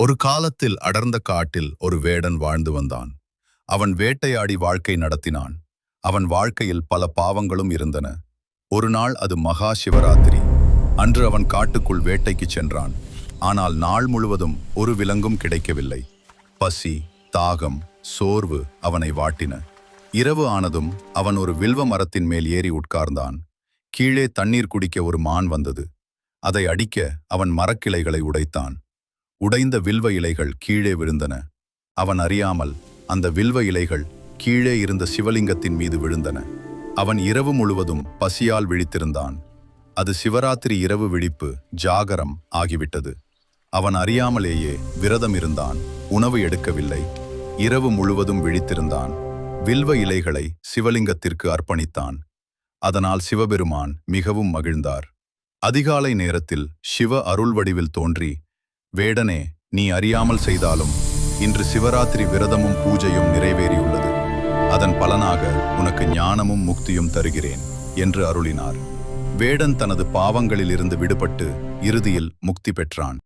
ஒரு காலத்தில் அடர்ந்த காட்டில் ஒரு வேடன் வாழ்ந்து வந்தான். அவன் வேட்டையாடி வாழ்க்கை நடத்தினான். அவன் வாழ்க்கையில் பல பாவங்களும் இருந்தன. ஒரு நாள் அது மகா சிவராத்திரி. அன்று அவன் காட்டுக்குள் வேட்டைக்குச் சென்றான். ஆனால் நாள் முழுவதும் ஒரு விலங்கும் கிடைக்கவில்லை. பசி தாகம் சோர்வு அவனை வாட்டின. இரவு ஆனதும் அவன் ஒரு வில்வ மரத்தின் மேல் ஏறி உட்கார்ந்தான். கீழே தண்ணீர் குடிக்க ஒரு மான் வந்தது. அதை அடிக்க அவன் மரக்கிளைகளை உடைத்தான். உடைந்த வில்வ இலைகள் கீழே விழுந்தன. அவன் அறியாமல் அந்த வில்வ இலைகள் கீழே இருந்த சிவலிங்கத்தின் மீது விழுந்தன. அவன் இரவு முழுவதும் பசியால் விழித்திருந்தான். அது சிவராத்திரி இரவு விழிப்பு ஜாகரம் ஆகிவிட்டது. அவன் அறியாமலேயே விரதம் இருந்தான் உணவு எடுக்கவில்லை இரவு முழுவதும் விழித்திருந்தான். வில்வ இலைகளை சிவலிங்கத்திற்கு அர்ப்பணித்தான். அதனால் சிவபெருமான் மிகவும் மகிழ்ந்தார். அதிகாலை நேரத்தில் சிவ அருள் வடிவில் தோன்றி வேடனே நீ அறியாமல் செய்தாலும் இன்று சிவராத்திரி விரதமும் பூஜையும் நிறைவேறியுள்ளது. அதன் பலனாக உனக்கு ஞானமும் முக்தியும் தருகிறேன் என்று அருளினார். வேடன் தனது பாவங்களிலிருந்து விடுபட்டு இறுதியில் முக்தி பெற்றான்.